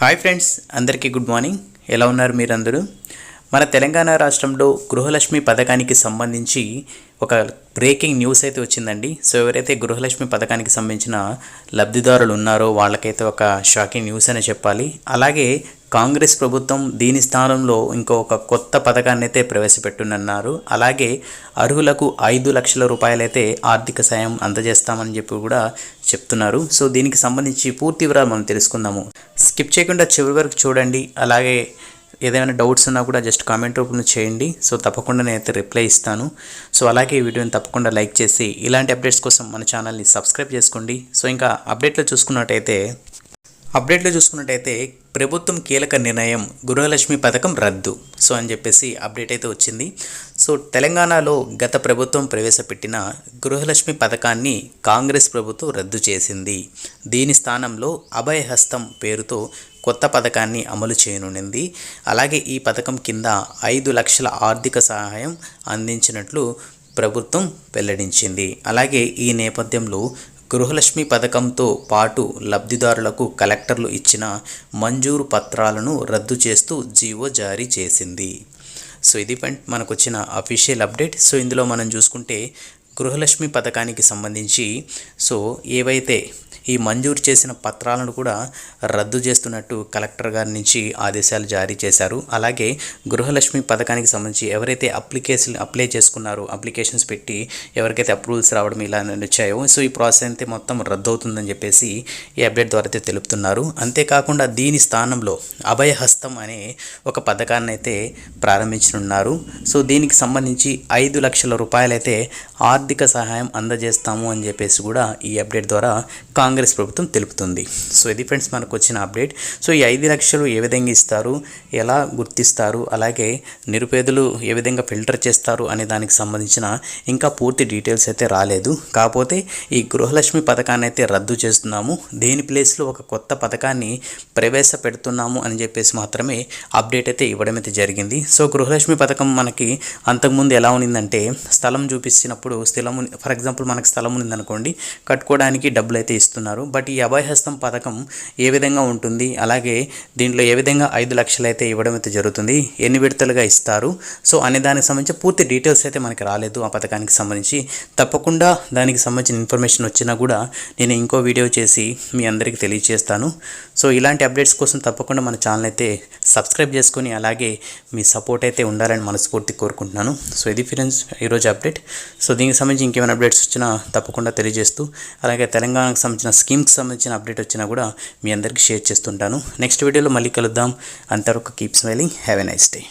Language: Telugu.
హాయ్ ఫ్రెండ్స్ అందరికీ గుడ్ మార్నింగ్ ఎలా ఉన్నారు మీరందరూ? మన తెలంగాణ రాష్ట్రంలో గృహలక్ష్మి పథకానికి సంబంధించి ఒక బ్రేకింగ్ న్యూస్ అయితే వచ్చిందండి. సో ఎవరైతే గృహలక్ష్మి పథకానికి సంబంధించిన లబ్ధిదారులు ఉన్నారో వాళ్ళకైతే ఒక షాకింగ్ న్యూస్ అనే చెప్పాలి. అలాగే కాంగ్రెస్ ప్రభుత్వం దీని స్థానంలో ఇంకొక కొత్త పథకాన్ని అయితే ప్రవేశపెట్టునన్నారు. అలాగే అర్హులకు ఐదు లక్షల రూపాయలైతే ఆర్థిక సాయం అందజేస్తామని చెప్పి కూడా చెప్తున్నారు. సో దీనికి సంబంధించి పూర్తి వివరాలు మనం తెలుసుకుందాము. స్కిప్ చేయకుండా చివరి వరకు చూడండి. అలాగే ఏదైనా డౌట్స్ ఉన్నా కూడా జస్ట్ కామెంట్ రూపంలో చేయండి. సో తప్పకుండా నేనైతే రిప్లై ఇస్తాను. సో అలాగే ఈ వీడియోని తప్పకుండా లైక్ చేసి ఇలాంటి అప్డేట్స్ కోసం మన ఛానల్ని సబ్స్క్రైబ్ చేసుకోండి. సో ఇంకా అప్డేట్లో చూసుకున్నట్టయితే అప్డేట్లో చూసుకున్నట్టయితే ప్రభుత్వం కీలక నిర్ణయం గృహలక్ష్మి పథకం రద్దు. సో అని చెప్పేసి అప్డేట్ అయితే వచ్చింది. సో తెలంగాణలో గత ప్రభుత్వం ప్రవేశపెట్టిన గృహలక్ష్మి పథకాన్ని కాంగ్రెస్ ప్రభుత్వం రద్దు చేసింది. దీని స్థానంలో అభయహస్తం పేరుతో కొత్త పథకాన్ని అమలు చేయనుంది. అలాగే ఈ పథకం కింద ఐదు లక్షల ఆర్థిక సహాయం అందించినట్లు ప్రభుత్వం వెల్లడించింది. అలాగే ఈ నేపథ్యంలో గృహలక్ష్మి పథకంతో పాటు లబ్ధిదారులకు కలెక్టర్లు ఇచ్చిన మంజూరు పత్రాలను రద్దు చేస్తూ జీవో జారీ చేసింది. సో ఇది మనకు వచ్చిన అఫీషియల్ అప్డేట్ సో ఇందులో మనం చూసుకుంటే గృహలక్ష్మి పథకానికి సంబంధించి సో ఏవైతే ఈ మంజూరు చేసిన పత్రాలను కూడా రద్దు చేస్తున్నట్టు కలెక్టర్ గారి నుంచి ఆదేశాలు జారీ చేశారు. అలాగే గృహలక్ష్మి పథకానికి సంబంధించి ఎవరైతే అప్లికేషన్ అప్లై చేసుకున్నారో అప్లికేషన్స్ పెట్టి ఎవరికైతే అప్రూవల్స్ రావడం ఇలా వచ్చాయో సో ఈ ప్రాసెస్ అయితే మొత్తం రద్దు అవుతుందని చెప్పేసి ఈ అప్డేట్ ద్వారా అయితే తెలుపుతున్నారు. అంతేకాకుండా దీని స్థానంలో అభయహస్తం అనే ఒక పథకాన్ని అయితే ప్రారంభించనున్నారు. సో దీనికి సంబంధించి ఐదు లక్షల రూపాయలైతే ఆర్ ఆర్థిక సహాయం అందజేస్తాము అని చెప్పేసి కూడా ఈ అప్డేట్ ద్వారా కాంగ్రెస్ ప్రభుత్వం తెలుపుతుంది. సో ఇది ఫ్రెండ్స్ మనకు వచ్చిన అప్డేట్. సో ఈ ఐదు లక్షలు ఏ విధంగా ఇస్తారు? ఎలా గుర్తిస్తారు? అలాగే నిరుపేదలు ఏ విధంగా ఫిల్టర్ చేస్తారు అనే దానికి సంబంధించిన ఇంకా పూర్తి డీటెయిల్స్ అయితే రాలేదు. కాకపోతే ఈ గృహలక్ష్మి పథకాన్ని అయితే రద్దు చేస్తున్నాము. దేని ప్లేస్లో ఒక కొత్త పథకాన్ని ప్రవేశపెడుతున్నాము అని చెప్పేసి మాత్రమే అప్డేట్ అయితే ఇవ్వడం అయితే జరిగింది. సో గృహలక్ష్మి పథకం మనకి అంతకుముందు ఎలా ఉన్నిందంటే స్థలం చూపించినప్పుడు స్థలం ఫర్ ఎగ్జాంపుల్ మనకు స్థలం ఉందనుకోండి కట్టుకోవడానికి డబ్బులు అయితే ఇస్తున్నారు. బట్ ఈ అభయహస్తం పథకం ఏ విధంగా ఉంటుంది? అలాగే దీంట్లో ఏ విధంగా ఐదు లక్షలు అయితే ఇవ్వడం అయితే జరుగుతుంది? ఎన్ని విడతలుగా ఇస్తారు? సో అనే దానికి సంబంధించి పూర్తి డీటెయిల్స్ అయితే మనకి రాలేదు ఆ పథకానికి సంబంధించి. తప్పకుండా దానికి సంబంధించిన ఇన్ఫర్మేషన్ వచ్చినా కూడా నేను ఇంకో వీడియో చేసి మీ అందరికీ తెలియజేస్తాను సో ఇలాంటి అప్డేట్స్ కోసం తప్పకుండా మన ఛానల్ అయితే సబ్స్క్రైబ్ చేసుకొని అలాగే మీ సపోర్ట్ అయితే ఉండాలని మనస్ఫూర్తి కోరుకుంటున్నాను. సో ఇది ఫ్రెండ్స్ ఈరోజు అప్డేట్. సో దీనికి సంబంధించి ఇంకేమైనా అప్డేట్స్ వచ్చినా తప్పకుండా తెలియజేస్తూ అలాగే తెలంగాణకు సంబంధించిన స్కీమ్కి సంబంధించిన అప్డేట్ వచ్చినా కూడా మీ అందరికీ షేర్ చేస్తుంటాను. నెక్స్ట్ వీడియోలో మళ్ళీ కలుద్దాం. అంతవరకు keep smiling have a nice day